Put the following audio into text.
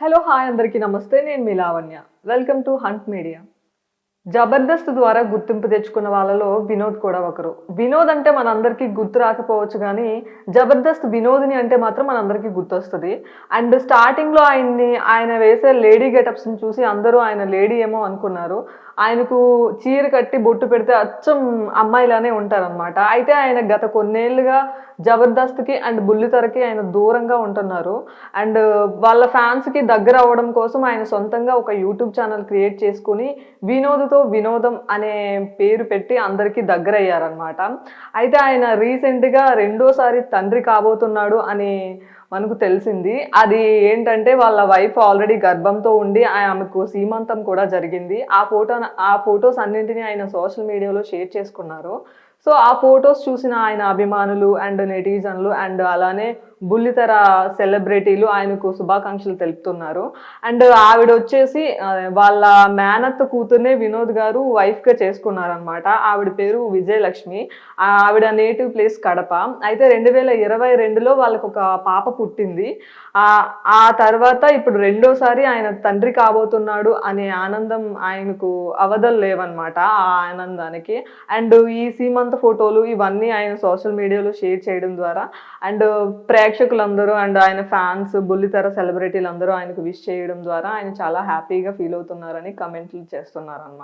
Hello hi అందరికీ నమస్తే నేను మీ Lavanya welcome to Hunt Media Jabardasth ద్వారా గుర్తింపు తెచ్చుకున్న వాళ్ళలో వినోద్ కూడా ఒకరు. వినోద్ అంటే మనందరికీ గుర్తు రాకపోవచ్చు కానీ జబర్దస్త్ వినోద్ని అంటే మాత్రం మనందరికీ గుర్తొస్తుంది. అండ్ స్టార్టింగ్లో ఆయన్ని ఆయన వేసే లేడీ గెటప్స్ని చూసి అందరూ ఆయన లేడీ ఏమో అనుకున్నారు. ఆయనకు చీర కట్టి బొట్టు పెడితే అచ్చం అమ్మాయిలానే ఉంటారనమాట అయితే ఆయన గత కొన్నేళ్ళుగా జబర్దస్త్కి అండ్ బుల్లితెరకి ఆయన దూరంగా ఉంటున్నారు. అండ్ వాళ్ళ ఫ్యాన్స్కి దగ్గర అవ్వడం కోసం ఆయన సొంతంగా ఒక యూట్యూబ్ ఛానల్ క్రియేట్ చేసుకుని వినోద్తో వినోదం అనే పేరు పెట్టి అందరికీ దగ్గర అయ్యారనమాట అయితే ఆయన రీసెంట్గా రెండోసారి తండ్రి కాబోతున్నాడు అని మనకు తెలిసింది. అది ఏంటంటే వాళ్ళ వైఫ్ ఆల్రెడీ గర్భంతో ఉండి ఆమెకు సీమంతం కూడా జరిగింది. ఆ ఫోటో ఆ ఫొటోస్ అన్నింటినీ ఆయన సోషల్ మీడియాలో షేర్ చేసుకున్నారు. సో ఆ ఫొటోస్ చూసిన ఆయన అభిమానులు అండ్ నెటిజన్లు అండ్ అలానే బుల్లితెర సెలబ్రిటీలు ఆయనకు శుభాకాంక్షలు తెలుపుతున్నారు. అండ్ ఆవిడ వచ్చేసి వాళ్ళ మేనత్త కూతుర్నే వినోద్ గారు వైఫ్గా చేసుకున్నారనమాట ఆవిడ పేరు విజయలక్ష్మి. ఆవిడ నేటివ్ ప్లేస్ కడప. అయితే రెండు వేల ఇరవై రెండులో వాళ్ళకు ఒక పాప పుట్టింది. ఆ ఆ తర్వాత ఇప్పుడు రెండోసారి ఆయన తండ్రి కాబోతున్నాడు అనే ఆనందం ఆయనకు అవధలు లేవన్నమాట ఆ ఆనందానికి. అండ్ ఈ సీమంత ఫోటోలు ఇవన్నీ ఆయన సోషల్ మీడియాలో షేర్ చేయడం ద్వారా. అండ్ ప్రేక్షకులందరూ అండ్ ఆయన ఫ్యాన్స్ బుల్లితెర సెలబ్రిటీలు అందరూ ఆయనకు విష్ చేయడం ద్వారా ఆయన చాలా హ్యాపీగా ఫీల్ అవుతున్నారని కమెంట్లు చేస్తున్నారు